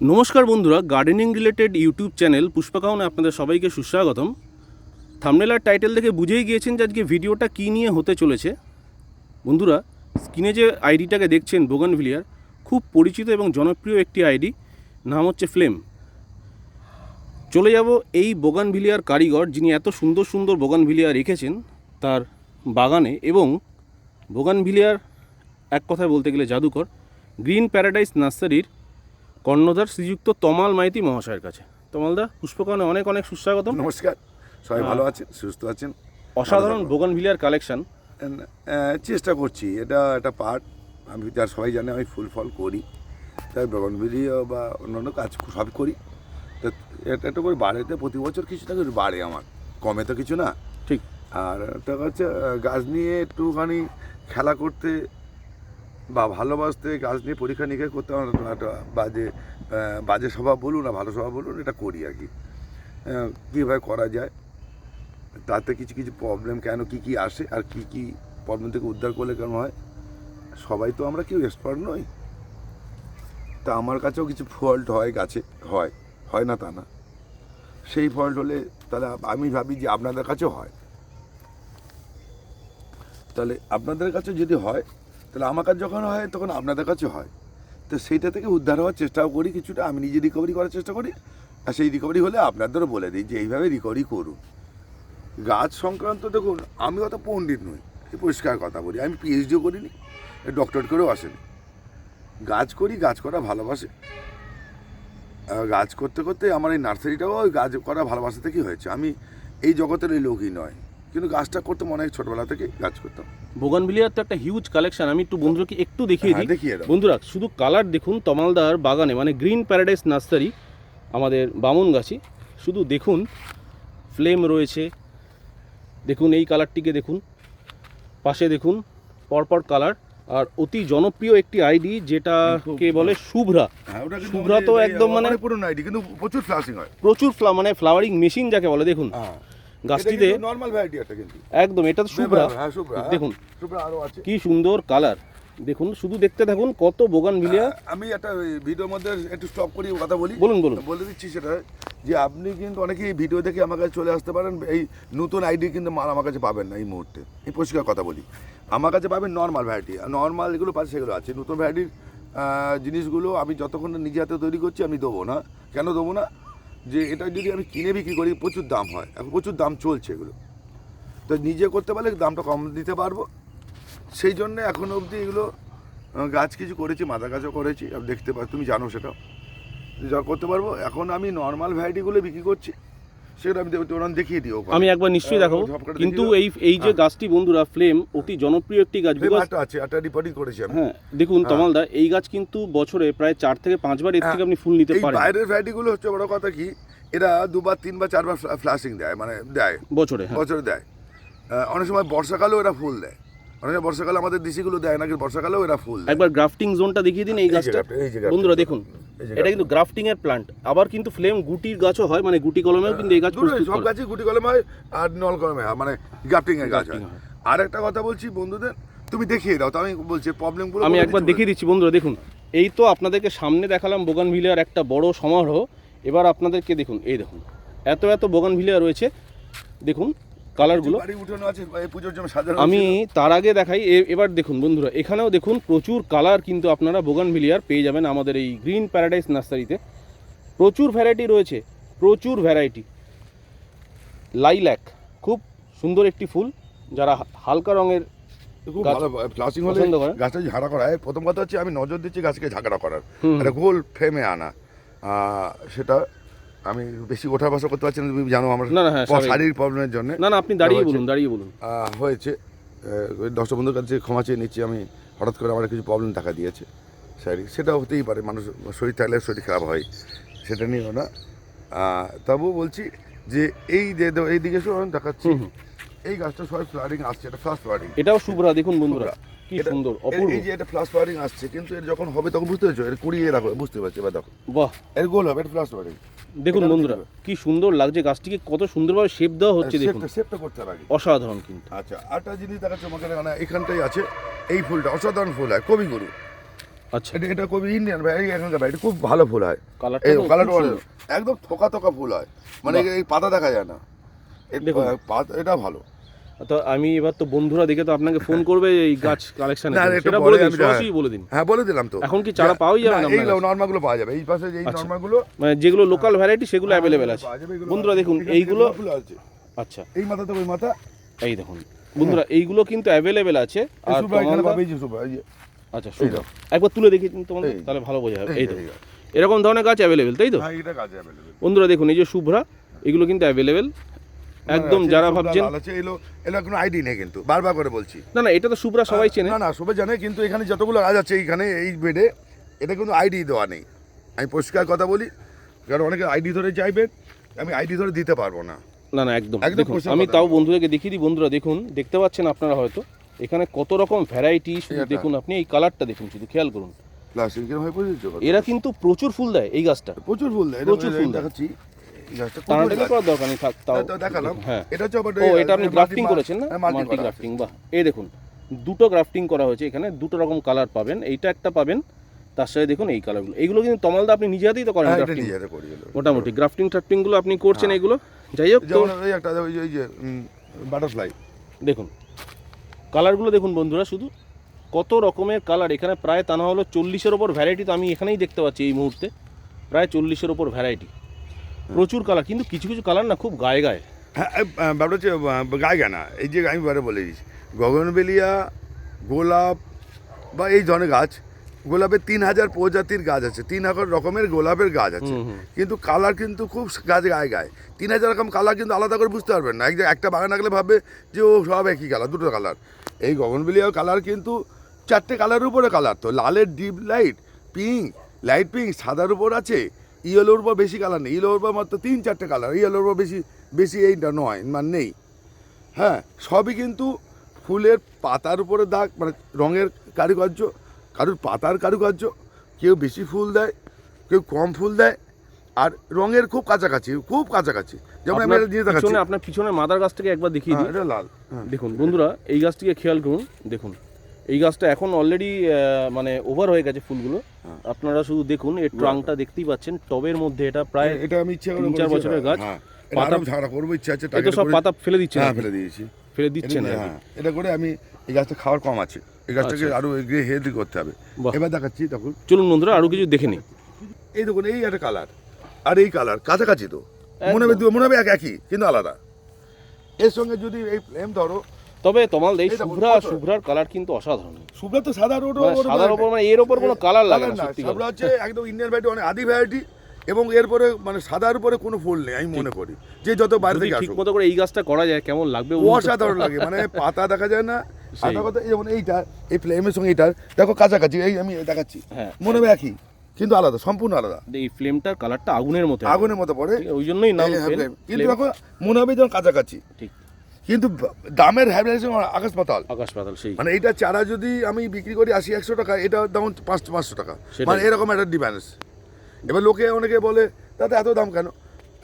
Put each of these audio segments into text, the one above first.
নমস্কার বন্ধুরা gardening related YouTube channel পুষ্পাকাউনে আপনাদের সবাইকে সুস্বাগতম। থামনেলার টাইটেল দেখে বুঝেই গিয়েছেন যে আজকে ভিডিওটা কী নিয়ে হতে চলেছে। বন্ধুরা স্ক্রিনে যে আইডিটাকে দেখছেন বোগানভিলিয়ার খুব পরিচিত এবং জনপ্রিয় একটি আইডি নাম হচ্ছে ফ্লেম চলে যাব এই বোগানভিলিয়ার কারিগর, যিনি এত সুন্দর সুন্দর বোগানভিলিয়া রেখেছেন তার বাগানে এবং বোগানভিলিয়ার এক কথায় বলতে গেলে জাদুকর গ্রিন প্যারাডাইস নার্সারির কর্ণধার শ্রীযুক্ত তমাল মাইতি মহাশয়ের কাছে। তমালদা পুষ্পকরণে অনেক অনেক সুস্বাগতম। নমস্কার। সবাই ভালো আছেন? সুস্থ আছেন? অসাধারণ বোগানভিলিয়ার কালেকশন আহ, চেষ্টা করছি। এটা একটা পার্ট আমি যার সবাই জানে আমি ফুল ফল করি। তাই বগনভিলিয়া বা অন্যান্য কাজ সব করি। তা এটা একটা করে বাড়েতে প্রতি বছর কিছু না কিছু বাড়ে আমার। কমে তো কিছু না। ঠিক। আর একটা হচ্ছে গাছ নিয়ে একটুখানি খেলা করতে বা ভালোবাসতে গাছ নিয়ে পরীক্ষা নিরীক্ষা করতে আমার একটা বাজে বাজে স্বভাব বলুন না, ভালো স্বভাব বলুন, এটা করি আর কি। কীভাবে করা যায়, তাতে কিছু কিছু প্রবলেম কেন, কি কি আসে, আর কি কি প্রবলেম থেকে উদ্ধার করলে কেন হয়, সবাই তো আমরা কেউ এক্সপার্ট নই। তা আমার কাছেও কিছু ফল্ট হয়, গাছে, হয় হয় না তা না। সেই ফল্ট হলে তাহলে আমি ভাবি যে আপনাদের কাছেও হয়। তাহলে আপনাদের কাছে যদি হয় তাহলে আমার কাছে যখন হয়, তখন আপনাদের কাছে হয়। তো সেইটা থেকে উদ্ধার হওয়ার চেষ্টাও করি, কিছুটা আমি নিজে রিকভারি করার চেষ্টা করি, আর সেই রিকভারি হলে আপনাদেরও বলে দিই যে, এইভাবে রিকভারি করুন। গাছ সংক্রান্ত দেখুন, আমি অত পণ্ডিত নই পরিষ্কার কথা বলি। আমি পিএইচডিও করিনি ডক্টর করেও আসেনি। গাছ করি, গাছ করা ভালোবাসে। গাছ করতে করতে আমার এই নার্সারিটাও ওই গাছ করা ভালোবাসা থেকেই হয়েছে। আমি এই জগতের এই লোকই নয়, কিন্তু গাছটা করতাম অনেক ছোটবেলা থেকে গাছ করতাম। বোগানভিলিয়ার তো একটা হিউজ কালেকশন আমি একটু বন্ধুদেরকে একটু দেখিয়ে হ্যাঁ, দিই। বন্ধুরা শুধু কালার দেখুন তমালদার বাগানে মানে গ্রিন প্যারাডাইস নার্সারি আমাদের বামনগাছি শুধু দেখুন ফ্লেম রয়েছে দেখুন এই কালারটিকে দেখুন পাশে দেখুন পরপর কালার আর অতি জনপ্রিয় একটি আইডি যেটাকে বলে শুভ্রা। হ্যাঁ শুভ্রা তো একদম মানে- পুরনো আইডি কিন্তু প্রচুর ফ্লাশিং হয়। প্রচুর ফ্লা মানে ফ্লাওয়ারিং মেশিন যাকে বলে দেখুন। হ্যাঁ। গাছটিতে নর্মাল ভ্যারাইটি একটা কিন্তু। একদম এটা তো শুভ্রা। হ্যাঁ শুভ্রা। দেখুন শুভ্রা আরও আছে। কি সুন্দর কালার দেখুন শুধু দেখতে থাকুন কত বোগানভিলিয়া আমি একটা ভিডিওর মধ্যে একটু স্টপ করি কথা বলি। বলুন বলুন। বলে দিচ্ছি সেটা যে আপনি কিন্তু অনেকেই ভিডিও দেখে আমার কাছে চলে আসতে পারেন এই নতুন আইডি কিন্তু মাল আমার কাছে পাবেন না এই মুহূর্তে। এই পরিষ্কার কথা বলি। আমার কাছে পাবেন নর্মাল ভ্যারাইটি নর্মাল যেগুলো পাচ্ছে সেগুলো আছে। নতুন ভ্যারাইটির জিনিসগুলো আমি যতক্ষণ নিজে হাতে তৈরি করছি আমি দেবো না। কেন দেবো না? যে এটা যদি আমি কিনে বিক্রি করি, প্রচুর দাম হয়। এখন প্রচুর দাম চলছে এগুলো। তো নিজে করতে পারলে দামটা কম দিতে পারব। সেই জন্য এখন অবধি এগুলো গাছ কিছু করেছি মাথা গাছও করেছি। দেখতে পার তুমি জানো সেটা যা করতে পারব। এখন আমি নর্মাল ভ্যারাইটিগুলো বিক্রি করছি। সেটা আমি দে- দেখিয়ে দিও আমি একবার নিশ্চয়ই দেখাবো। কিন্তু এই এই যে গাছটি বন্ধুরা ফ্লেম অতি জনপ্রিয় একটি গাছ আছে একটা রিপোর্টিং করেছি আমি। হ্যাঁ দেখুন হ্যাঁ। তমালদা এই গাছ কিন্তু বছরে প্রায় চার থেকে পাঁচবার এর থেকে হ্যাঁ, আপনি ফুল নিতে এই পারেন। বাইরের ভ্যারাইটিগুলো হচ্ছে বড় কথা কি এরা দুবার তিনবার চারবার ফ্লাশিং দেয় মানে দেয়। বছরে হ্যাঁ। বছরে দেয়। অনেক সময় বর্ষাকালেও এরা ফুল দেয়। অনেক বর্ষাকালে আমাদের দেশিগুলো দেয় না কিন্তু বর্ষাকালেও এরা ফুল একবার গ্রাফটিং জোনটা দেখিয়ে দিন এই গাছটা। বন্ধুরা দেখুন এটা কিন্তু গ্রাফটিং এর প্লান্ট আবার কিন্তু ফ্লেম গুটির গাছও হয় মানে গুটি কলমেও কিন্তু এই গাছ সব গাছই গুটি কলম হয় আর নল কলমে হয় মানে গ্রাফটিং এর গাছ হয়। আর একটা কথা বলছি বন্ধুদের তুমি দেখিয়ে দাও তো আমি বলছি প্রবলেমগুলো আমি একবার দেখিয়ে দিচ্ছি বন্ধুরা দেখুন। এই তো আপনাদেরকে সামনে দেখালাম বোগানভিলিয়ার একটা বড় সমারোহ। এবার আপনাদেরকে দেখুন এই দেখুন এত এত বোগানভিলিয়া রয়েছে। দেখুন কালারগুলো। বাড়ি উঠানো আছে এই পুজোর জন্য সাজানো আমি তার আগে দেখাই এবার দেখুন বন্ধুরা এখানেও দেখুন প্রচুর কালার কিন্তু আপনারা বোগানভিলিয়ার পেয়ে যাবেন আমাদের এই গ্রিন প্যারাডাইস নার্সারিতে। প্রচুর ভ্যারাইটি রয়েছে প্রচুর ভ্যারাইটি লাইল্যাক খুব সুন্দর একটি ফুল যারা হালকা রঙের খুব ভালো হলে? গাছটা করা হয় প্রথম কথা হচ্ছে আমি নজর দিচ্ছি গাছকে ঝাঁকড়া করার। একটা গোল ফ্রেমে আনা। সেটা আমি বেশি ওঠা বসা করতে পারছি না তুমি জানো আমার না, না, হ্যাঁ, শারীরিক প্রবলেমের জন্য। না না আপনি দাঁড়িয়ে বলুন দাঁড়িয়ে বলুন। হয়েছে দশটা বন্ধুর কাছে ক্ষমা চেয়ে নিচ্ছি আমি হঠাৎ করে আমার কিছু প্রবলেম দেখা দিয়েছে শারীরিক সেটা হতেই পারে মানুষ শরীর থাকলে শরীর খারাপ হয় সেটা নিয়েও না। তবুও বলছি যে এই যে এই দিকে শুনুন দেখাচ্ছি। এই গাছটা সবাই ফ্লারিং আসছে এটা ফার্স্ট ফ্লারিং এটাও শুভ্রা দেখুন বন্ধুরা। কি সুন্দর অপূর্ব। এই যে এটা ফ্লাস ফ্লারিং আসছে কিন্তু এর যখন হবে তখন বুঝতে পারছ? এর কুড়িয়ে রাখো বুঝতে পারছি? এবার দেখো। বাহ। এর গোল হবে এটা ফ্লাস ফ্লারিং দেখুন বন্ধুরা কি সুন্দর লাগছে গাছটিকে কত সুন্দরভাবে শেপ দেওয়া হচ্ছে দেখুন। সেপটা করতে হবে অসাধারণ কিন্তু। আচ্ছা আরেকটা জিনিস দেখাচ্ছি তোমাকে এখানে এখানটাই আছে এই ফুলটা অসাধারণ ফুল হয় কবিগুরু আচ্ছা। এটা এটা খুব ইন্ডিয়ান ভ্যারাইটি এখানকার ভ্যারাইটি খুব ভালো ফুল হয়। কালারটা কালারটা একদম থোকা থোকা ফুল হয়। মানে এই পাতা দেখা যায় না। এর দেখুন। পাতা এটা ভালো। তো আমি এবার তো বন্ধুরা দেখে তো আপনাকে ফোন করবে এই গাছ কালেকশনে সেটা বলে দিন সরাসরি বলে দিন। হ্যাঁ বলে দিলাম তো। এখন কি চারা পাওয়াই যাবে না এই পাওয়া যাবে। এই পাশে এই আচ্ছা। গুলো মানে যেগুলো লোকাল ভ্যারাইটি সেগুলো অ্যাভেলেবেল আছে। বন্ধুরা দেখুন এইগুলো আচ্ছা। এই মাথা থেকে ওই মাথা। এই দেখুন। বন্ধুরা এইগুলো কিন্তু অ্যাভেলেবেল আছে। আর আচ্ছা সুন্দর একবার তুলে দেখি তোমাদের তাহলে ভালো বোঝা যাবে। এই তো এরকম ধরনের গাছ অ্যাভেলেবেল তাই তো? হ্যাঁ। বন্ধুরা দেখুন এই যে শুভ্রা এগুলো কিন্তু অ্যাভেলেবেল একদম যারা ভাবছেন এলো এলো কোনো আইডি নেই কিন্তু বারবার করে বলছি। না না এটা তো শুভ্রা সবাই চেনে। না না সবাই জানে কিন্তু এখানে যতগুলো গাছ আছে এইখানে এই বেডে এটা কিন্তু আইডি দেওয়া নেই। আমি পরিষ্কার কথা বলি কারণ অনেকে আইডি ধরে চাইবেন আমি আইডি ধরে দিতে পারব না। না না একদম। দেখুন আমি তাও বন্ধুদেরকে দেখিয়ে দিই বন্ধুরা দেখুন দেখতে পাচ্ছেন আপনারা হয়তো এখানে কত রকম ভ্যারাইটি দেখুন আপনি এই কালারটা দেখুন শুধু খেয়াল করুন। এরা কিন্তু প্রচুর ফুল দেয় এই গাছটা। প্রচুর ফুল দেয় প্রচুর ফুল দেখাচ্ছি। দরকার নেই দেখালাম। হ্যাঁ। এটা হচ্ছে ও এটা আপনি গ্রাফটিং করেছেন না? হ্যাঁ, মাল্টি মাল্টি গ্রাফটিং বাহ। এই দেখুন দুটো গ্রাফটিং করা হয়েছে এখানে দুটো রকম কালার পাবেন। এইটা একটা পাবেন তার সাথে দেখুন এই কালারগুলো এইগুলো কিন্তু তমালদা আপনি নিজে হাতেই তো করেন হ্যাঁ, গ্রাফটিং মোটামুটি গ্রাফটিং ট্রাফটিংগুলো আপনি করছেন এগুলো। যাই হোক একটা ওই যে বাটারফ্লাই দেখুন কালারগুলো দেখুন বন্ধুরা শুধু কত রকমের কালার এখানে প্রায় তা না হলো চল্লিশের ওপর ভ্যারাইটি তো আমি এখানেই দেখতে পাচ্ছি এই মুহূর্তে। প্রায় চল্লিশের ওপর ভ্যারাইটি প্রচুর কালার কিন্তু কিছু কিছু কালার না খুব গায়ে গায়ে হ্যাঁ ব্যাপারটা হচ্ছে আহ, গায়ে গানা এই যে আমি বারে বলে দিচ্ছি গগনবেলিয়া গোলাপ বা এই ধরনের গাছ গোলাপের তিন হাজার প্রজাতির গাছ আছে তিন হাজার রকমের গোলাপের গাছ আছে। কিন্তু কালার কিন্তু খুব গাছ গায়ে গায়ে তিন হাজার রকম কালার কিন্তু আলাদা করে বুঝতে পারবেন না একটা বাগান রাখলে ভাববে যে ও সব একই কালার দুটো কালার এই গগনবেলিয়া কালার কিন্তু চারটে কালারের উপরে কালার তো লালের deep light pink light pink সাদার উপর আছে ইয়েলোর উপর বেশি কালার নেই। ইয়েলোর উপর মাত্র তিন চারটে কালার ইয়েলোর উপর বেশি বেশি এইটা নয় মানে নেই। হ্যাঁ সবই কিন্তু ফুলের পাতার উপরে দাগ মানে রঙের কারুকার্য কারুর পাতার কারুকার্য। কেউ বেশি ফুল দেয় কেউ কম ফুল দেয় আর রঙের খুব কাছাকাছি খুব কাছাকাছি। যেমন আমি আপনার এটা দিয়ে দেখাচ্ছি। আপনার পিছনে মাদার গাছটাকে একবার দেখিয়ে হ্যাঁ, দিই। এটা লাল। হ্যাঁ। দেখুন বন্ধুরা এই গাছটিকে খেয়াল করুন। দেখুন। এই গাছটা এখন অলরেডি মানে ওভার হয়ে গেছে ফুলগুলো। হ্যাঁ। আপনারা শুধু দেখুন এর ট্রাঙ্কটা দেখতেই পাচ্ছেন টবের মধ্যে এটা প্রায় এটা আমি ইচ্ছা করে তিন চার বছরের গাছ। হ্যাঁ। পাতা- ঝাড়া করব ইচ্ছা আছে তো সব পাতা ফেলে দিচ্ছে হ্যাঁ ফেলে দিয়েছি। ফেলে দিচ্ছে না হ্যাঁ। এটা করে আমি এই গাছটা খাওয়ার কম আছে। এই গাছটাকে আচ্ছা। আরও এগিয়ে হেলদি করতে হবে। এবার দেখাচ্ছি তখন চলুন বন্ধুরা আরও কিছু দেখে নিই। এই দেখুন এই একটা কালার আর এই কালার কাছাকাছি তো। মনে হবে মনে হবে এক একই কিন্তু আলাদা। এর সঙ্গে যদি এই ফ্লেম ধরো তবে তোমাল এই শুভ্রা শুভ্রার কালার কিন্তু অসাধারণ। সুব্রা তো সাদা রোড মানে সাদার ওপর মানে এর ওপর কোনো কালার লাগে না সত্যি সুব্রা হচ্ছে একদম ইন্ডিয়ান ভ্যারাইটি অনেক আদি ভ্যারাইটি এবং এরপরে মানে সাদার উপরে কোনো ফুল নেই আমি মনে করি। যে যত বাইরে থেকে ঠিক মতো করে এই গাছটা করা যায় কেমন লাগবে অসাধারণ লাগে মানে পাতা দেখা যায় না। আধা কথা এই যেমন এইটা এই ফ্লেমের সঙ্গে এইটার দেখো কাছাকাছি এই আমি দেখাচ্ছি। হ্যাঁ। মনে হবে একই কিন্তু আলাদা সম্পূর্ণ আলাদা। এই ফ্লেমটার কালারটা আগুনের মতো আগুনের মতো পড়ে। ওই জন্যই নাম এই হ্যাঁ। কিন্তু দেখো মনে হবে যেমন কাছাকাছি। ঠিক। কিন্তু দামের হ্যাভেলেশন আকাশ পাতাল। আকাশ পাতাল সেই। মানে এটা চারা যদি আমি বিক্রি করি আশি একশো টাকা এটা দাম পাঁচশো পাঁচশো টাকা। মানে এরকম একটা ডিফারেন্স এবার লোকে অনেকে বলে দাদা এত দাম কেন?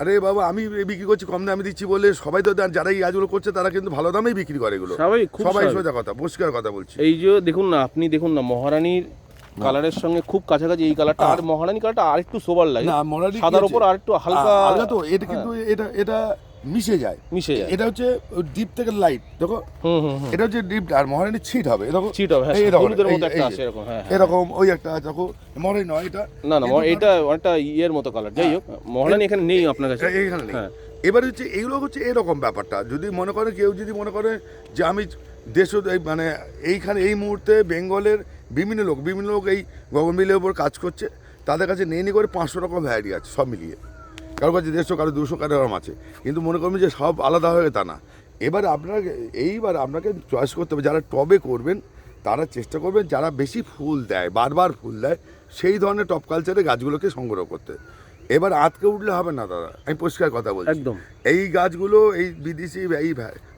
আরে বাবা আমি বিক্রি করছি কম দামে দিচ্ছি বলে সবাই তো যারা এই কাজগুলো করছে তারা কিন্তু ভালো দামেই বিক্রি করে এগুলো। খুব সবাই সোজা কথা পরিষ্কার কথা বলছি। এই যে দেখুন না আপনি দেখুন না মহারানীর কালারের সঙ্গে খুব কাছাকাছি এই কালারটা। আর মহারানী কালারটা আরেকটু সোবার লাগে। সাদার উপর আরেকটু হালকা আলগা তো এটা কিন্তু এটা এটা মিশে যায়। মিশে যায়। এটা হচ্ছে ডিপ থেকে লাইট দেখো? এটা হচ্ছে ডিপ আর মহারানি ছিট হবে দেখো? চিট হবে হ্যাঁ হলুদের মতো একটা আছে এরকম হ্যাঁ হ্যাঁ। এরকম ওই একটা দেখো মহারানি নয় এটা না না এটা একটা ইয়ের মতো কালার যাই হোক মহারানী এখানে নেই আপনার কাছে। এটা এইখানে নেই। হ্যাঁ। এবার হচ্ছে এগুলো হচ্ছে এরকম ব্যাপারটা যদি মনে করে কেউ যদি মনে করে যে আমি দেশ মানে এইখানে এই মুহূর্তে বেঙ্গলের বিভিন্ন লোক বিভিন্ন লোক এই গগনবিলের উপর কাজ করছে তাদের কাছে নিয়ে নিয়ে করে পাঁচশো রকম ভ্যারাইটি আছে সব মিলিয়ে। কারও কাছে দেড়শো কারও দুশো কারও এরকম আছে। কিন্তু মনে করবেন যে সব আলাদা হয়ে তা না। এবার আপনাকে এইবার আপনাকে চয়েস করতে হবে যারা টবে করবেন তারা চেষ্টা করবেন যারা বেশি ফুল দেয় বারবার ফুল দেয় সেই ধরনের টপ কালচারে গাছগুলোকে সংগ্রহ করতে। এবার আটকে উঠলে হবে না দাদা আমি পরিষ্কার কথা বলছি। একদম। এই গাছগুলো এই বিদেশি এই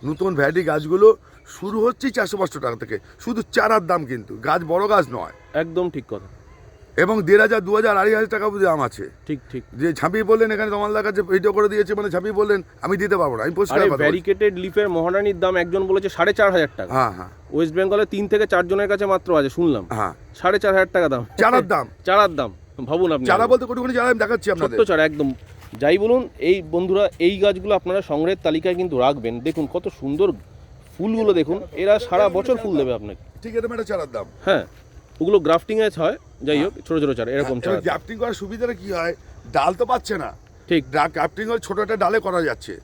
নতুন ভ্যারাইটি গাছগুলো শুরু হচ্ছে চারশো পাঁচশো টাকা থেকে। শুধু চারার দাম কিন্তু গাছ বড় গাছ নয়। একদম ঠিক কথা। এবং দেড় হাজার দু হাজার আড়াই হাজার টাকা দাম আছে। ঠিক ঠিক। যে ঝাঁপিয়ে বললেন এখানে তমালদার কাছে ভিডিও করে দিয়েছে মানে ঝাঁপিয়ে বললেন আমি দিতে পারব না আমি পরিষ্কার। ব্যারিকেটেড লিফের মহারানির দাম একজন বলেছে সাড়ে চার হাজার টাকা। হ্যাঁ হ্যাঁ। ওয়েস্ট বেঙ্গলে তিন থেকে চারজনের কাছে মাত্র আছে শুনলাম। হ্যাঁ। সাড়ে চার হাজার টাকা দাম। চারার দাম। চারার দাম ভাবুন আপনি। চারা বলতে কোটি কোটি চারা আমি দেখাচ্ছি আপনাদের। ছোট্ট চারা একদম। যাই বলুন এই বন্ধুরা এই গাছগুলো আপনারা সংগ্রহের তালিকায় কিন্তু রাখবেন। দেখুন কত সুন্দর ফুলগুলো দেখুন। এরা সারা বছর ফুল দেবে আপনাকে। ঠিক একটা চারার দাম। হ্যাঁ। ওগুলো গ্রাফটিং এ হয় যাই হোক ছোট ছোট চারা এরকম চারা। গ্রাফটিং করার সুবিধাটা কি হয়? ডাল তো পাচ্ছে না। ঠিক। গ্রাফটিং হলে ছোটো একটা ডালে করা যাচ্ছে।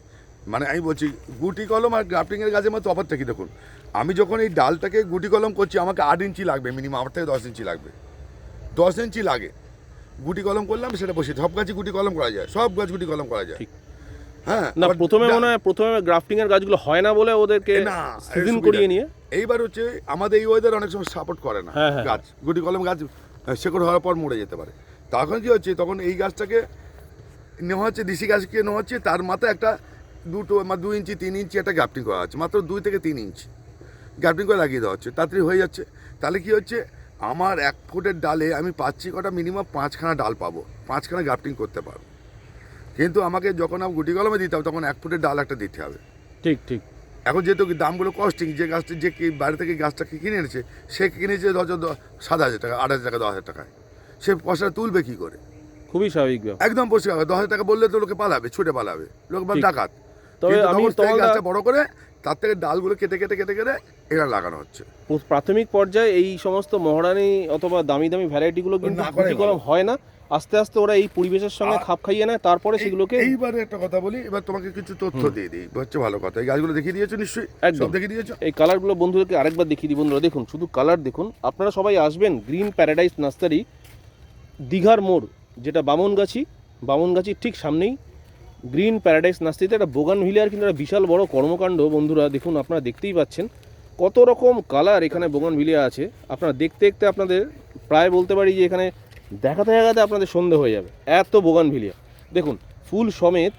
মানে আমি বলছি গুটি কলম আর গ্রাফটিংয়ের গাছের মধ্যে তফাৎটা কি দেখুন? আমি যখন এই ডালটাকে গুটি কলম করছি আমাকে আট ইঞ্চি লাগবে মিনিমাম আমার থেকে দশ ইঞ্চি লাগবে। দশ ইঞ্চি লাগে। গুটি কলম করলাম সেটা বসে সব গাছই গুটি কলম করা যায় সব গাছ গুটি কলম করা যায়। ঠিক। হ্যাঁ না প্রথমে মনে হয় প্রথমে গ্রাফটিং এর গাছগুলো হয় না বলে ওদেরকে না, সিজন করিয়ে নিয়ে। এইবার হচ্ছে আমাদের এই ওয়েদার অনেক সময় সাপোর্ট করে না। হ্যাঁ, হ্যাঁ, গাছ গুটি কলম গাছ শেকড় হওয়ার পর মরে যেতে পারে। তখন কি হচ্ছে তখন এই গাছটাকে নেওয়া হচ্ছে দেশি গাছকে নেওয়া হচ্ছে তার মাথায় একটা দুটো দু ইঞ্চি তিন ইঞ্চি একটা গ্রাফটিং করা হচ্ছে মাত্র দুই থেকে তিন ইঞ্চি। গ্রাফটিং করে লাগিয়ে দেওয়া হচ্ছে তাড়াতাড়ি হয়ে যাচ্ছে। তাহলে কি হচ্ছে আমার এক ফুটের ডালে আমি পাচ্ছি কটা মিনিমাম পাঁচখানা ডাল পাবো পাঁচখানা গ্রাফটিং করতে পারব। কিন্তু আমাকে যখন আমি গুটি কলমে দিতে হবে তখন এক ফুটের ডাল একটা দিতে হবে। ঠিক ঠিক। এখন যেহেতু দামগুলো কস্টিং যে গাছটা যে বাইরে থেকে গাছটাকে কিনে এনেছে সে কিনেছে ধর দ- সাত হাজার টাকা আট হাজার টাকা দশ হাজার টাকায়? সে পয়সাটা তুলবে কি করে? খুবই স্বাভাবিক একদম পরিষ্কার কথা, দশ হাজার টাকা বললে তো লোকে পালাবে ছুটে পালাবে। লোক বা ডাকাত। তবে আমি গাছটা বড় করে তার থেকে ডালগুলো কেটে কেটে কেটে কেটে এখানে লাগানো হচ্ছে। প্রাথমিক পর্যায়ে এই সমস্ত মহারানি অথবা দামি দামি ভ্যারাইটিগুলো কিন্তু হয় না। আস্তে আস্তে ওরা এই পরিবেশের সঙ্গে খাপ খাইয়ে নেয় তারপরে সেগুলোকে এই- এইবারে একটা কথা বলি এবার তোমাকে কিছু তথ্য দিয়ে দিই হচ্ছে ভালো কথা। এই গাছগুলো দেখিয়ে দিয়েছ নিশ্চয়ই? একদম। দেখিয়ে দিয়েছ? এই কালারগুলো বন্ধুদেরকে আরেকবার দেখিয়ে দিই বন্ধুরা দেখুন শুধু কালার দেখুন আপনারা সবাই আসবেন গ্রিন প্যারাডাইস নার্সারি দীঘার মোড় যেটা বামনগাছি বামনগাছির ঠিক সামনেই। গ্রিন প্যারাডাইস নার্সারিতে একটা বোগান ভিলিয়ার কিন্তু একটা বিশাল বড় কর্মকাণ্ড বন্ধুরা দেখুন আপনারা দেখতেই পাচ্ছেন। কত রকম কালার এখানে বোগান ভিলিয়া আছে। আপনারা দেখতে দেখতে আপনাদের প্রায় বলতে পারি যে এখানে দেখাতে দেখাতে আপনাদের সন্ধে হয়ে যাবে। এত বোগান ভিলিয়া দেখুন, ফুল সমেত,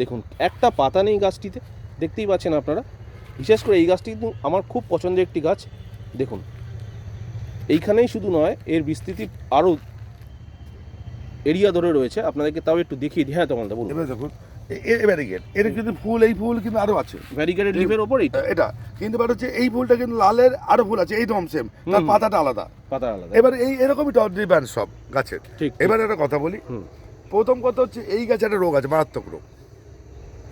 দেখুন, একটা পাতা নেই গাছটিতে। দেখতেই পাচ্ছেন আপনারা। বিশেষ করে এই গাছটি কিন্তু আমার খুব পছন্দের একটি গাছ। দেখুন, এইখানেই শুধু নয়, এর বিস্তৃতি আরও এরিয়া ধরে রয়েছে। আপনাদেরকে তাও একটু দেখিয়ে দিই। হ্যাঁ তখন বলুন। দেখুন ব্যারিকেড এর কিন্তু ফুল এই ফুল কিন্তু আরও আছে। ভ্যারিকেটেড লিভের ওপরেই এটা। কিন্তু এবার হচ্ছে এই ফুলটা কিন্তু লালের আরও ফুল আছে এই রকম সেম তার। পাতাটা আলাদা। পাতা আলাদা। এবার এই এরকমই টপ ডিব্যান্ড সব গাছের। ঠিক এবার একটা কথা বলি। প্রথম কথা হচ্ছে এই গাছে একটা রোগ আছে মারাত্মক রোগ।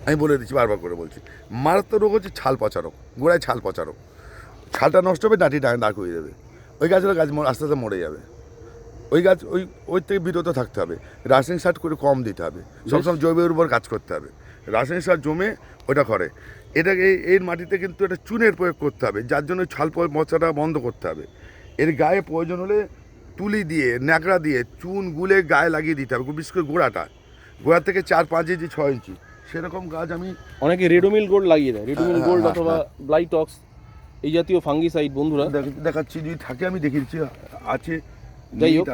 আমি বলে দিচ্ছি বারবার করে বলছি। মারাত্মক রোগ হচ্ছে ছাল পচা রোগ গোড়ায় ছাল পচা রোগ। ছালটা নষ্ট হবে ডাঁটি ডাঁ দাঁড় করিয়ে দেবে ওই গাছের গাছ আস্তে আস্তে মরে যাবে। ওই গাছ ওই ওই থেকে বিরত থাকতে হবে। রাসায়নিক সার করে কম দিতে হবে। সবসময় জৈবের উপর কাজ করতে হবে। রাসায়নিক সার জমে ওটা করে। এটাকে এই- এর মাটিতে কিন্তু এটা চুনের প্রয়োগ করতে হবে যার জন্য ছাল মচাটা বন্ধ করতে হবে। এর গায়ে প্রয়োজন হলে তুলি দিয়ে ন্যাকড়া দিয়ে চুন গুলে গায়ে লাগিয়ে দিতে হবে বিশেষ করে গোড়াটা। গোড়া থেকে চার পাঁচ ইঞ্চি ছয় ইঞ্চি। সেরকম গাছ আমি অনেকে রেডোমিল গোল্ড লাগিয়ে দেয়। রেডোমিল হ্যাঁ, গোল্ড হ্যাঁ, অথবা ব্লাইটক্স এই জাতীয় ফাঙ্গিসাইড বন্ধুরা। দেখ- দেখাচ্ছি যদি থাকে আমি দেখিয়ে দিচ্ছি আছে। যাই হোক।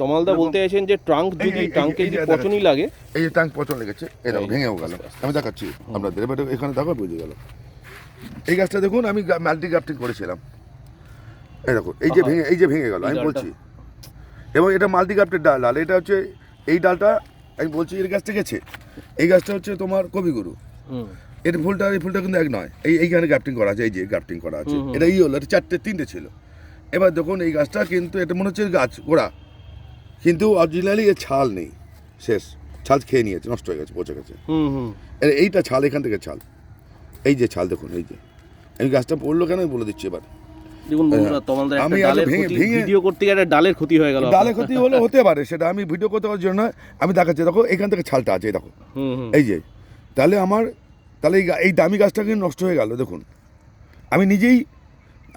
তমালদা বলতে চাইছেন যে ট্রাঙ্ক যদি ট্রাঙ্কে যদি পচনই লাগে এই যে ট্যাঙ্ক পচন লেগেছে ভেঙেও গেল। আস্তে আস্তে। আমি দেখাচ্ছি আপনাদের এবার এখানে দেখো বুঝে গেল। এই গাছটা দেখুন আমি মাল্টি গ্রাফটিং করেছিলাম। এই দেখো এই যে ভেঙে এই যে ভেঙে গেল আমি বলছি। এবং এটা মাল্টি গ্রাফটের ডাল ডাল এটা হচ্ছে এই ডালটা আমি বলছি এর গাছটা গেছে। এই গাছটা হচ্ছে তোমার কবিগুরু। এর ফুলটা এই ফুলটা কিন্তু এক নয়। এই এইখানে গ্রাফটিং করা আছে এই যে গ্রাফটিং করা আছে। এটা ই হলো এটা চারটে তিনটে ছিল। এবার দেখুন এই গাছটা কিন্তু এটা মনে হচ্ছে গাছ গোড়া। কিন্তু অরিজিনালি এর ছাল নেই শেষ। ছাল খেয়ে নিয়েছে নষ্ট হয়ে গেছে পচে গেছে। হুম হুম। এইটা ছাল এখান থেকে ছাল। এই যে ছাল দেখুন এই যে। আমি গাছটা পড়ল কেন? বলে দিচ্ছি এবার। দেখুন বন্ধুরা ভেঙে- ভিডিও করতে গিয়ে ডালের ক্ষতি হয়ে গেল ডালে ক্ষতি হলে হতে পারে সেটা আমি ভিডিও করতে পারার জন্য আমি দেখাচ্ছি দেখো এখান থেকে ছালটা আছে দেখো। এই যে। তাহলে আমার তাহলে এই এই দামি গাছটা কিন্তু নষ্ট হয়ে গেল দেখুন। আমি নিজেই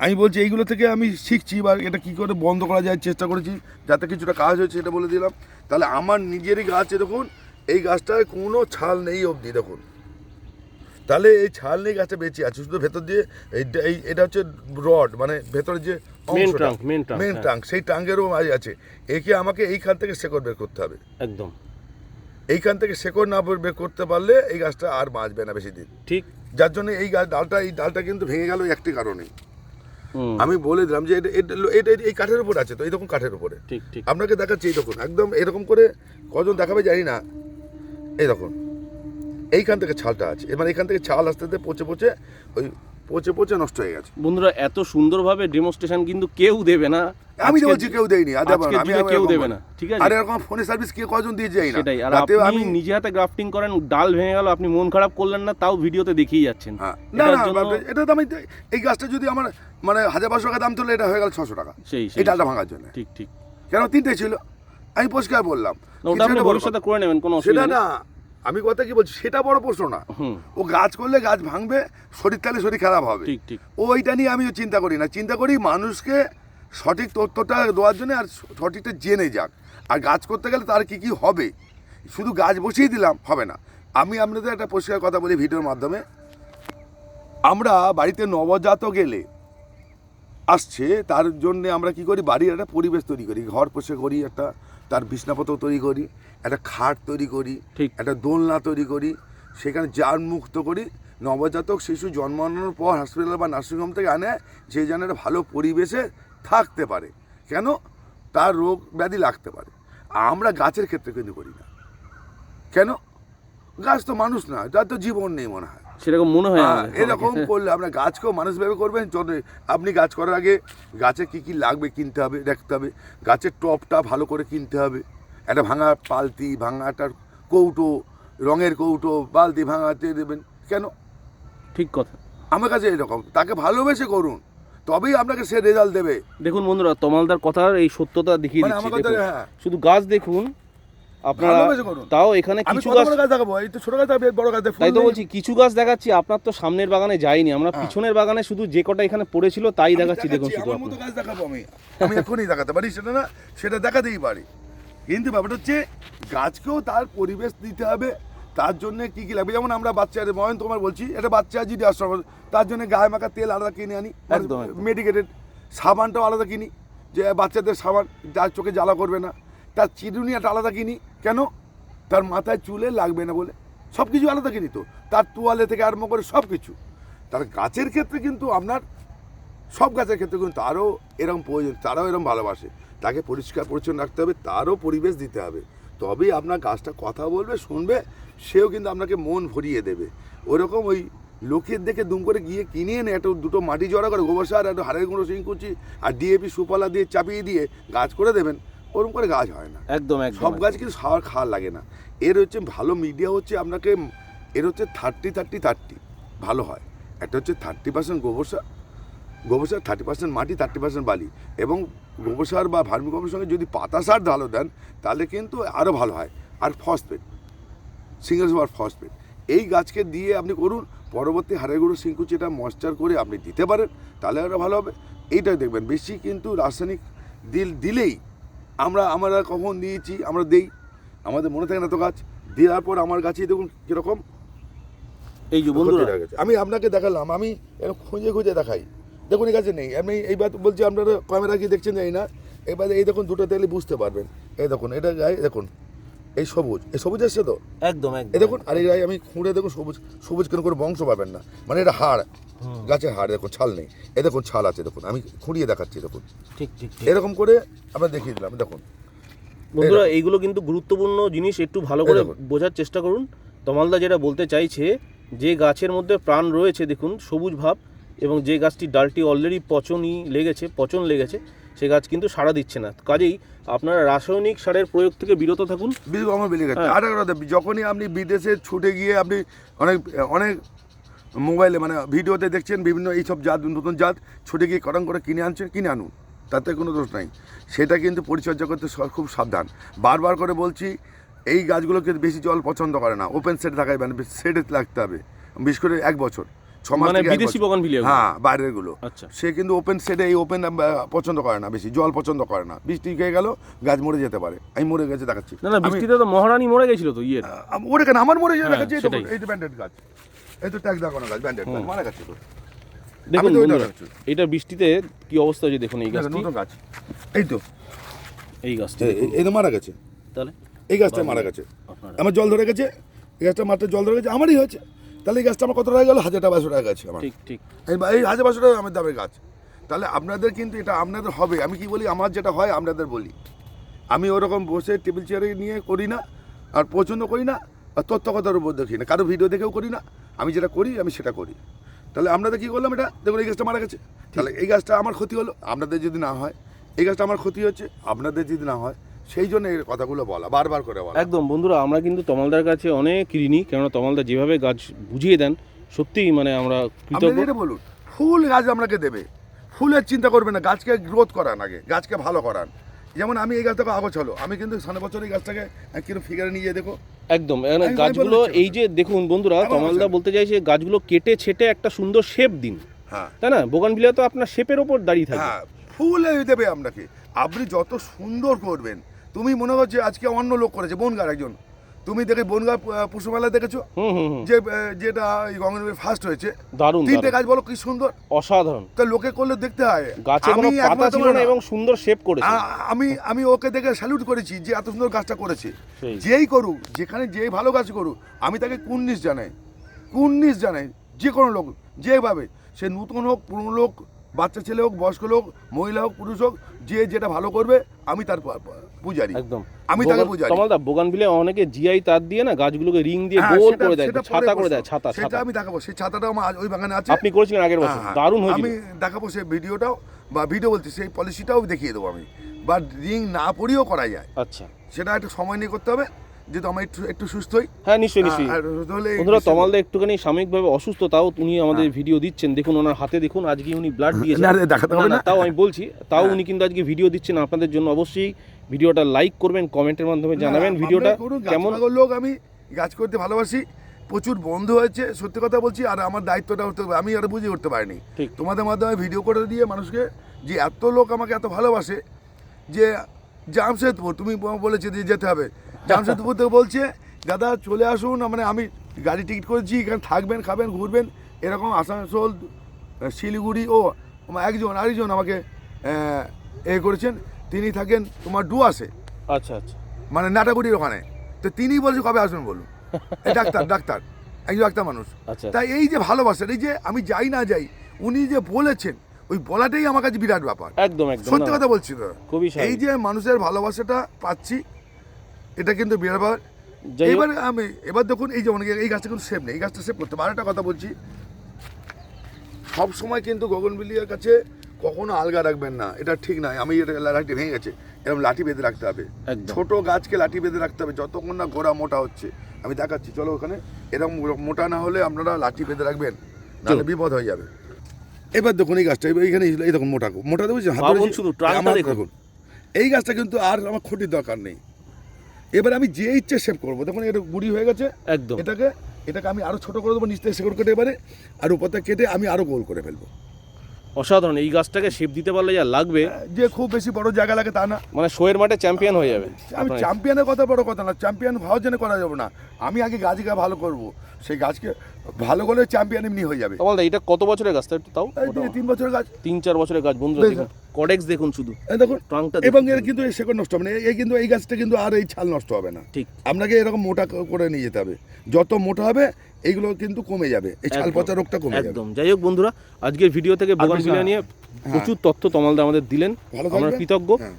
আমি বলছি এইগুলো থেকে আমি শিখছি বা এটা কী করে বন্ধ করা যায় চেষ্টা করেছি যাতে কিছুটা কাজ হয়েছে সেটা বলে দিলাম। তাহলে আমার নিজেরই গাছ দেখুন এই গাছটায় কোনো ছাল নেই অবধি দেখুন। তাহলে এই ছাল নেই গাছটা বেঁচে আছে শুধু ভেতর দিয়ে এই এই এটা হচ্ছে রড মানে ভেতরে যে মেন হ্যাঁ। ট্রাঙ্ক সেই ট্রাঙ্কেরও মাঝে আছে। একে আমাকে এইখান থেকে শেকড় বের করতে হবে। একদম। এইখান থেকে শেকড় না বের করতে পারলে এই গাছটা আর বাঁচবে না বেশি দিন। ঠিক। যার জন্য এই গাছ ডালটা এই ডালটা কিন্তু ভেঙে গেল একটি কারণে। আমি বলে দিলাম যে এটা- এই কাঠের উপর আছে তো এইরকম কাঠের উপরে। ঠিক ঠিক। আপনাকে দেখাচ্ছি এই দেখুন একদম এরকম করে কজন দেখাবে জানি না। এই দেখুন এইখান থেকে ছালটা আছে। এবার এখান থেকে ছাল আস্তে আস্তে পচে পচে ওই পচে পচে নষ্ট হয়ে গেছে। বন্ধুরা এত সুন্দরভাবে ডেমনস্ট্রেশন কিন্তু কেউ দেবে না। আমি তো বলছি কেউ দেয়নি আমি আমি কেউ দেবে না ঠিক আছে? আর এরকম ফোনের সার্ভিস কে কজন দিয়ে যাই না। সেটাই আর আপনি নিজে হাতে গ্রাফটিং করেন ডাল ভেঙে গেল আপনি মন খারাপ করলেন না তাও ভিডিওতে দেখিয়ে যাচ্ছেন। হ্যাঁ। না না এটা তো আমি এই গাছটা যদি আমার মানে হাজার পাঁচশো টাকা দাম তুললে এটা হয়ে গেল ছশো টাকা। সেই সেই এই ডালটা ভাঙার জন্য। ঠিক ঠিক। কেন? তিনটে ছিল। আমি পরিষ্কার বললাম। ওটা আপনি ভবিষ্যতে করে নেবেন কোনো অসুবিধা নেই। না। আমি কথা কি বলছি? সেটা বড় প্রশ্ন না। ও গাছ করলে গাছ ভাঙবে শরীর তাহলে শরীর খারাপ হবে। ও ওইটা নিয়ে আমি চিন্তা করি না। চিন্তা করি মানুষকে সঠিক তথ্যটা দেওয়ার জন্য আর সঠিকটা জেনে যাক। আর গাছ করতে গেলে তার কি কি হবে? শুধু গাছ বসিয়ে দিলাম হবে না। আমি আপনাদের একটা পরিষ্কার কথা বলি ভিডিওর মাধ্যমে। আমরা বাড়িতে নবজাতক গেলে আসছে তার জন্য আমরা কি করি? বাড়ির একটা পরিবেশ তৈরি করি। ঘর পোষে করি একটা তার বিছনাপত্র তৈরি করি একটা খাট তৈরি করি। একটা দোলনা তৈরি করি সেখানে জার মুক্ত করি। নবজাতক শিশু জন্মানোর পর হসপিটাল বা নার্সিংহোম থেকে আনে যে যেন একটা ভালো পরিবেশে থাকতে পারে। কেন? তার রোগ ব্যাধি লাগতে পারে। আমরা গাছের ক্ষেত্রে কিন্তু করি না। কেন? গাছ তো মানুষ না তার তো জীবন নেই মনে হয়। সেরকম মনে হয় এরকম করলে আপনার গাছকেও মানুষ ভেবে করবেন আপনি গাছ করার আগে গাছে কি কি লাগবে কিনতে হবে দেখতে হবে। গাছের টপটা ভালো করে কিনতে হবে। একটা ভাঙা পালতি ভাঙা একটা কৌটো রঙের কৌটো বালতি ভাঙাতে দেবেন। কেন? ঠিক কথা। আমার কাছে এরকম তাকে ভালোবেসে করুন তবেই আপনাকে সে রেজাল্ট দেবে। দেখুন বন্ধুরা তমালদার কথার এই সত্যতা দেখিয়ে মানে দিচ্ছি হ্যাঁ। শুধু গাছ দেখুন আপনারা তাও এখানে কিছু গাছ দেখাবো এই তো ছোট গাছ দেখাবো বড় গাছ তাই তো বলছি কিছু গাছ দেখাচ্ছি আপনার তো সামনের বাগানে যাইনি। আমরা হ্যাঁ। পিছনের বাগানে শুধু যে কটা এখানে পড়েছিল তাই দেখাচ্ছি দেখুন শুধু আমার মতো গাছ দেখাবো আমি। আমি এখনই দেখাতে পারি সেটা না সেটা দেখাতেই পারি। কিন্তু ব্যাপারটা হচ্ছে গাছকেও তার পরিবেশ দিতে হবে তার জন্য কি কি লাগবে? যেমন আমরা বাচ্চা ময়ন তোমার বলছি এটা বাচ্চা যদি আশ্রম তার জন্য গায়ে মাখা তেল আলাদা কিনে আনি। মেডিকেটেড সাবানটাও আলাদা কিনি যে বাচ্চাদের সাবান যার চোখে জ্বালা করবে না। তার চিরুনিয়াটা আলাদা কিনি। কেন? তার মাথায় চুলে লাগবে না বলে। সব কিছু আলাদা কিনি তো। তার তোয়ালে থেকে আরম্ভ করে সব কিছু তার গাছের ক্ষেত্রে কিন্তু আপনার সব গাছের ক্ষেত্রে কিন্তু তারও এরকম প্রয়োজন, তারাও এরকম ভালোবাসে। তাকে পরিষ্কার পরিচ্ছন্ন রাখতে হবে, তারও পরিবেশ দিতে হবে। তবেই আপনার গাছটা কথা বলবে, শুনবে, সেও কিন্তু আপনাকে মন ভরিয়ে দেবে। ওরকম ওই লোকের দেখে দুম করে গিয়ে কিনে এনে একটু দুটো মাটি জড়া করে গোবর সার, একটু হাড়ের গুঁড়ো শিংকুচি আর ডিএপি সুপালা দিয়ে চাপিয়ে দিয়ে গাছ করে দেবেন। ওরকম করে গাছ হয় না। একদম একদম সব গাছ কিন্তু সার খাওয়ার লাগে না। এর হচ্ছে ভালো মিডিয়া হচ্ছে আপনাকে এর হচ্ছে থার্টি থার্টি থার্টি ভালো হয়। একটা হচ্ছে থার্টি পার্সেন্ট গোবর সার গোবর সার থার্টি পার্সেন্ট মাটি থার্টি পার্সেন্ট বালি। এবং গোবর সার বা ভার্মি কম্পোস্টের সঙ্গে যদি পাতা সার ভালো দেন তাহলে কিন্তু আরও ভালো হয়। আর ফসফেট সিঙ্গেল সুপার ফসফেট এই গাছকে দিয়ে আপনি করুন পরবর্তী হাড়ের গুঁড়ো সিঙ্কুচি এটা ময়েশ্চার করে আপনি দিতে পারেন তাহলে আরও ভালো হবে। এইটাই দেখবেন। বেশি কিন্তু রাসায়নিক দিল দিলেই আমরা আমরা কখন দিয়েছি আমরা দেই। আমাদের মনে থাকে না তো গাছ। দেওয়ার পর আমার গাছে দেখুন কীরকম। এই যে বন্ধুরা। গেছে। আমি আপনাকে দেখালাম আমি এরকম খুঁজে খুঁজে দেখাই। দেখুন এই গাছে নেই। আমি এইবার বলছি আপনারা ক্যামেরা কি দেখছেন জানি না। এবার এই দেখুন দুটো তেলে বুঝতে পারবেন। এই দেখুন এটা দেখুন। এই সবুজ এই সবুজ এসছে তো? একদম একদম দেখুন আর এই আমি খুঁড়ে দেখুন সবুজ সবুজ কেন করে বংশ পাবেন না। মানে এটা হাড় গাছের হাড় দেখুন ছাল নেই। এ দেখুন ছাল আছে দেখুন আমি খুঁড়িয়ে দেখাচ্ছি দেখুন। ঠিক ঠিক ঠিক। এরকম করে আমরা দেখিয়ে দিলাম দেখুন। বন্ধুরা এইগুলো কিন্তু গুরুত্বপূর্ণ জিনিস একটু ভালো করে এই দেখুন। বোঝার চেষ্টা করুন। তমালদা যেটা বলতে চাইছে যে গাছের মধ্যে প্রাণ রয়েছে দেখুন সবুজ ভাব এবং যে গাছটি ডালটি অলরেডি পচনই লেগেছে পচন লেগেছে সে গাছ কিন্তু সাড়া দিচ্ছে না। কাজেই আপনারা রাসায়নিক সারের প্রয়োগ থেকে বিরত থাকুন। গেছে। হ্যাঁ। আর একটা যখনই আপনি বিদেশে ছুটে গিয়ে আপনি অনেক অনেক মোবাইলে মানে ভিডিওতে দেখছেন বিভিন্ন এইসব জাত নতুন জাত ছুটে গিয়ে করং করে কিনে আনছেন কিনে আনুন। তাতে কোনো দোষ নাই। সেটা কিন্তু পরিচর্যা করতে খুব সাবধান। বারবার করে বলছি এই গাছগুলোকে বেশি জল পছন্দ করে না। ওপেন সেট থাকাইবেন সেটে লাগতে হবে। বিশেষ করে এক বছর। মানে বিদেশি বগানভিলিয়া হ্যাঁ বাইরেরগুলো আচ্ছা। সে কিন্তু ওপেন সেটে এই ওপেন পছন্দ করে না বেশি জল পছন্দ করে না। বৃষ্টি গেল গাছ মরে যেতে পারে। আমি মরে গেছে দেখাচ্ছি। না না বৃষ্টিতে তো মহারানী মরে গেছিল তো ওরে কেন? আমার মরে হ্যাঁ, দেখাচ্ছি এই সেটাই। দেখুন, এই তো ব্যান্ডেড গাছ। এই তো ট্যাগ দেখানো গাছ ব্যান্ডেড গাছ মারা গেছে তো। দেখুন। এটা বৃষ্টিতে কি অবস্থা হয়েছে দেখুন এই গাছটি? নতুন গাছ। এই তো। এই গাছটি এই তো মারা গেছে। তাহলে? এই গাছটা মারা গেছে। আমার জল ধরে গেছে এই গাছটা মাত্র জল ধরে গেছে আমারই হয়েছে। তাহলে এই গাছটা আমার কত টাকা গেল? হাজার টাকা বারোশো টাকা গাছ আমার। ঠিক ঠিক। এই হাজার বারোশো টাকা আমার দামের গাছ। তাহলে আপনাদের কিন্তু এটা আপনাদের হবে। আমি কি বলি? আমার যেটা হয় আপনাদের বলি। আমি ওরকম বসে টেবিল চেয়ারে নিয়ে করি না আর পছন্দ করি না আর তথ্যকতার উপর দেখি না। কারও ভিডিও দেখেও করি না। আমি যেটা করি আমি সেটা করি। তাহলে আপনাদের কি করলাম এটা? দেখুন এই গাছটা মারা গেছে। তাহলে এই গাছটা আমার ক্ষতি হলো। আপনাদের যদি না হয় এই গাছটা আমার ক্ষতি হচ্ছে। আপনাদের যদি না হয় সেই জন্য এই কথাগুলো বলা বারবার করে বলা। একদম বন্ধুরা আমরা কিন্তু তমালদার কাছে অনেক ঋণী কেননা তমালদা যেভাবে গাছ বুঝিয়ে দেন সত্যিই মানে আমরা কৃতজ্ঞ। বলুন ফুল গাছ আপনাকে দেবে। ফুলের চিন্তা করবে না গাছকে গ্রোথ করান আগে গাছকে ভালো করান। যেমন আমি এই গাছটাকে আগো চলো আমি কিন্তু সামনে বছর এই গাছটাকে কীরকম ফিগারে নিয়ে দেখো। একদম আমি গাছগুলো এই যে দেখুন বন্ধুরা তমালদা বলতে চাইছে গাছগুলো কেটে ছেটে একটা সুন্দর শেপ দিন। হ্যাঁ। তাই না? বোগানভিলিয়া তো আপনার শেপের ওপর দাঁড়িয়ে থাকে হ্যাঁ ফুল দেবে আপনাকে। আপনি যত সুন্দর করবেন তুমি মনে হচ্ছে আজকে অন্য লোক করেছে বনগার একজন। তুমি দেখে বনগার আহ, পুষ্পমেলা দেখেছ? যে যেটা গঙ্গনবী ফার্স্ট হয়েছে। দারুণ তিনটে গাছ বলো কি সুন্দর? অসাধারণ। তা লোকে করলে দেখতে হয়। গাছে কোনো পাতা ছিল না। এবং সুন্দর শেপ করেছে। আমি আমি ওকে দেখে স্যালুট করেছি যে এত সুন্দর গাছটা করেছে। যেই করুক যেখানে যেই ভালো গাছ করুক আমি তাকে কুন্নিস জানাই। কুন্নিস জানাই। যে কোনো লোক যেভাবে। সে নতুন হোক পুরনো লোক বাচ্চা ছেলে হোক বয়স্ক লোক মহিলা হোক পুরুষ হোক যে যেটা ভালো করবে আমি তার পূজারি। একদম। আমি তাকে পূজারি। তমালদা বোগানভিলিয়া অনেকে জিআই তার দিয়ে না গাছগুলোকে রিং দিয়ে হ্যাঁ, গোল করে দেয় ছাতা করে দেয় ছাতা সেটা আমি দেখাবো। সেই ছাতাটা আমার ওই বাগানে আছে। আপনি করেছিলেন আগের বছর। হ্যাঁ, হ্যাঁ। দারুণ হয়েছিল। আমি দেখাবো সেই ভিডিওটাও বা ভিডিও বলছি সেই পলিসিটাও দেখিয়ে দেবো আমি। বা রিং না পড়িয়েও করা যায়। আচ্ছা। সেটা একটু সময় নিয়ে করতে হবে। যেহেতু আমি একটু একটু সুস্থ হই হ্যাঁ নিশ্চয়ই নিশ্চয়ই। বন্ধুরা তমালদা একটুখানি সাময়িকভাবে অসুস্থ তাও উনি আমাদের ভিডিও দিচ্ছেন। দেখুন ওনার হাতে দেখুন আজকে উনি ব্লাড দিয়েছেন। হ্যাঁ। দেখাতে হবে না। তাও আমি বলছি তাও হ্যাঁ। উনি কিন্তু আজকে ভিডিও দিচ্ছেন আপনাদের জন্য। অবশ্যই ভিডিওটা লাইক করবেন কমেন্টের মাধ্যমে জানাবেন। ভিডিওটা কেমন? লোক আমি গাছ করতে ভালোবাসি। প্রচুর বন্ধু হয়েছে সত্যি কথা বলছি আর আমার দায়িত্বটা হতে হবে। আমি আর বুঝে উঠতে পারিনি। তোমাদের মাধ্যমে ভিডিও করে দিয়ে মানুষকে যে এত লোক আমাকে এত ভালোবাসে যে জামশেদপুর তুমি বলেছে যে যেতে হবে। জামশেদপুর থেকে বলছে দাদা চলে আসুন মানে আমি গাড়ি টিকিট করেছি এখানে থাকবেন খাবেন ঘুরবেন। এরকম আসানসোল শিলিগুড়ি ও একজন আরেকজন আমাকে এ করেছেন। তিনি থাকেন তোমার ডুয়াসে আচ্ছা আচ্ছা। মানে নাটাগুড়ির ওখানে। তো তিনি বলছে কবে আসবেন বলুন? Doctor doctor. একজন ডাক্তার মানুষ। আচ্ছা তাই এই যে ভালোবাসেন এই যে আমি যাই না যাই উনি যে বলেছেন ওই বলাটাই আমার কাছে বিরাট ব্যাপার। একদম একদম। সত্যি কথা বলছি তো। এই যে মানুষের ভালোবাসাটা পাচ্ছি এটা কিন্তু হোক, এবার আমি এবার দেখুন এই যে অনেকে এই গাছটা কিন্তু সেভ নেই এই গাছটা সেভ করতে হবে। আরেকটা কথা বলছি। সব সময় কিন্তু গগনবিলিয়ার কাছে কখনো আলগা রাখবেন না। এটা ঠিক নয়। আমি এটা লাঠি ভেঙে গেছে। এরকম লাঠি বেঁধে রাখতে হবে। ছোট গাছকে লাঠি বেঁধে রাখতে হবে। যতক্ষণ না গোড়া মোটা হচ্ছে। আমি দেখাচ্ছি। চলো ওখানে। এরকম মোটা না হলে আপনারা লাঠি বেঁধে রাখবেন। নাহলে বিপদ হয়ে যাবে। এবার দেখুন এই গাছটা। এবার এইখানে এই দেখুন মোটা মোটা দেবো হাত শুধু, দেখুন। এই গাছটা কিন্তু আর আমার ক্ষতির দরকার নেই। এবার আমি যে ইচ্ছে শেপ করব। দেখুন এটা গুড়ি হয়ে গেছে। একদম। এটাকে এটাকে আমি আরও ছোট করে দেবো নিচ থেকে শেকড় কেটে এবারে আর উপর থেকে কেটে আমি আরও গোল করে ফেলব। অসাধারণ এই গাছটাকে শেপ দিতে পারলে যা লাগবে যে খুব বেশি বড় জায়গা লাগে তা না। মানে শোয়ের মাঠে চ্যাম্পিয়ন হয়ে যাবে। আমি চ্যাম্পিয়নের কথা বড় কথা না চ্যাম্পিয়ন হওয়ার জন্য করা যাবে না। আমি আগে গাছকে ভালো করব সেই গাছকে ভালো করলে চ্যাম্পিয়ন এমনি হয়ে যাবে। তমালদা এটা কত বছরের গাছ? একটু তাও এই তিন বছরের গাছ। তিন চার বছরের গাছ বন্ধুরা বেশ। দেখুন কডেক্স দেখুন শুধু। এই দেখুন ট্রাঙ্কটা এবং এর কিন্তু এই শেকড় নষ্ট হবে না এই কিন্তু এই গাছটা কিন্তু আর এই ছাল নষ্ট হবে না। ঠিক। আপনাকে এরকম মোটা করে নিয়ে যেতে হবে। যত মোটা হবে এইগুলো কিন্তু কমে যাবে। এই ছাল পচা রোগটা কমে যাবে। একদম। যাই হোক বন্ধুরা আজকের ভিডিও থেকে বোগানভিলিয়া নিয়ে প্রচুর তথ্য তমালদা আমাদের দিলেন। আমরা কৃতজ্ঞ। হ্যাঁ।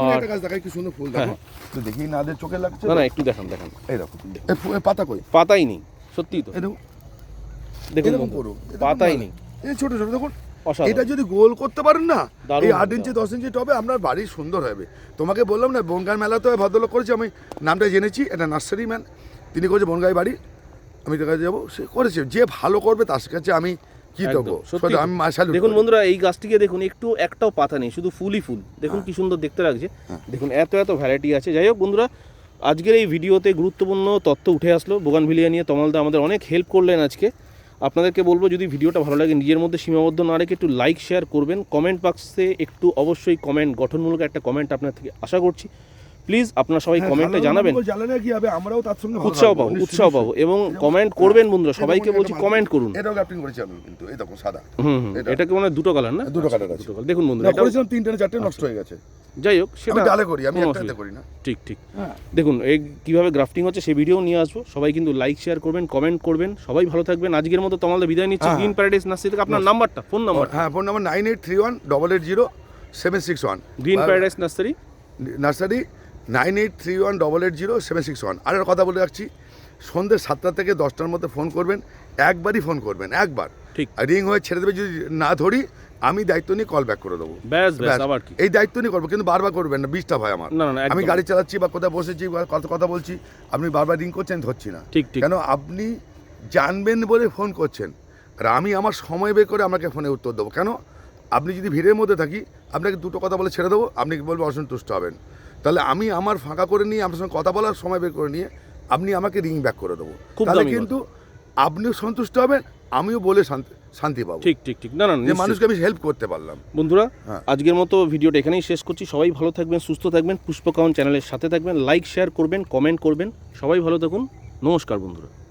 আর- একটা গাছ দেখাই কি সুন্দর ফুল দেখো। তো দেখি না দের চোখে লাগছে না না একটু দেখান দেখান। এই দেখো এই ফু- এই পাতা কই? পাতাই নেই সত্যি তো। দেখুন। পাতাই নেই। এই ছোট ছোট দেখুন। এটা যদি গোল করতে পারেন না এই আট ইঞ্চি দশ ইঞ্চি টবে আপনার বাড়ি সুন্দর হবে। তোমাকে বললাম না বনগাঁ মেলা তো ভদ্রলোক করেছি আমি নামটা জেনেছি এটা নার্সারি ম্যান। তিনি করেছে বনগাঁই বাড়ি। আমি তার কাছে যাব। সে করেছে। যে ভালো করবে তার কাছে আমি কি দেবো। আমি মাসাল দেখুন বন্ধুরা এই গাছটিকে দেখুন একটু একটাও পাতা নেই শুধু ফুলই ফুল। দেখুন হ্যাঁ। কি সুন্দর দেখতে লাগছে। দেখুন এত এত ভ্যারাইটি আছে। যাই হোক বন্ধুরা আজকের এই ভিডিওতে গুরুত্বপূর্ণ তথ্য উঠে আসলো। বোগানভিলিয়া নিয়ে তমালদা আমাদের অনেক হেল্প করলেন আজকে। আপনাদেরকে বলব যদি ভিডিওটা ভালো লাগে নিজের মধ্যে সীমাবদ্ধ না রেখে একটু লাইক শেয়ার করবেন। কমেন্ট বক্সে একটু অবশ্যই কমেন্ট গঠনমূলক একটা কমেন্ট আপনার থেকে আশা করছি। প্লিজ আপনারা সবাই হ্যাঁ, কমেন্টে জানাবেন। কি হবে আমরাও তার সঙ্গে উৎসাহ পাবো উৎসাহ পাবো। এবং কমেন্ট করবেন বন্ধুরা সবাইকে বলছি কমেন্ট করুন। এটাও গ্রাফটিং করেছি আমি কিন্তু এই দেখো সাদা। হুম হুম এটা। এটাকে মানে দুটো কালার না? দুটো কালার আছে। দেখুন বন্ধুরা করেছিলাম তিনটে না চারটে নষ্ট হয়ে গেছে। যাই হোক সেটা ডালে করি আমি একটাতে করি না। ঠিক ঠিক। হ্যাঁ। দেখুন এই কীভাবে গ্রাফটিং হচ্ছে সেই ভিডিও নিয়ে আসব। সবাই কিন্তু লাইক শেয়ার করবেন কমেন্ট করবেন। সবাই ভালো থাকবেন। আজকের মতো তোমাদের বিদায় নিচ্ছি। হ্যাঁ। গ্রিন প্যারাডাইস নার্সারি থেকে আপনার নাম্বারটা ফোন নাম্বার হ্যাঁ phone number nine eight three one double eight zero seven six one Green Paradise nursery nursery nine eight three one double eight zero seven six one. আর একটা কথা বলে রাখছি সন্ধ্যে সাতটা থেকে দশটার মধ্যে ফোন করবেন একবারই ফোন করবেন একবার। ঠিক। রিং হয়ে ছেড়ে দেবে যদি না ধরি আমি দায়িত্ব নিয়ে কল ব্যাক করে দেবো। ব্যাস ব্যাস ব্যাস। আবার কি? এই দায়িত্ব নিয়ে করব কিন্তু বারবার করবেন না বিশটা হয় আমার। আমি গাড়ি চালাচ্ছি বা কোথাও বসেছি বা কথা কথা বলছি আপনি বারবার রিং করছেন ধরছি না। ঠিক ঠিক। কেন আপনি জানবেন বলে ফোন করছেন আর আমি আমার সময় বের করে আপনাকে ফোনে উত্তর দেবো। কেন? আপনি যদি ভিড়ের মধ্যে থাকি আপনাকে দুটো কথা বলে ছেড়ে দেবো আপনি কি বলবেন অসন্তুষ্ট হবেন। তাহলে আমি আমার ফাঁকা করে নিয়ে আপনার সঙ্গে কথা বলার সময় বের করে নিয়ে আপনি আমাকে রিং ব্যাক করে দেবো। তাহলে কিন্তু আপনিও সন্তুষ্ট হবেন আমিও বলে শান্তি শান্তি পাবো। ঠিক ঠিক ঠিক। না না যে মানুষকে আমি হেল্প করতে পারলাম। বন্ধুরা হ্যাঁ। আজকের মতো ভিডিওটা এখানেই শেষ করছি। সবাই ভালো থাকবেন সুস্থ থাকবেন। পুষ্পকাউন চ্যানেলের সাথে থাকবেন। লাইক শেয়ার করবেন কমেন্ট করবেন। সবাই ভালো থাকুন। নমস্কার বন্ধুরা।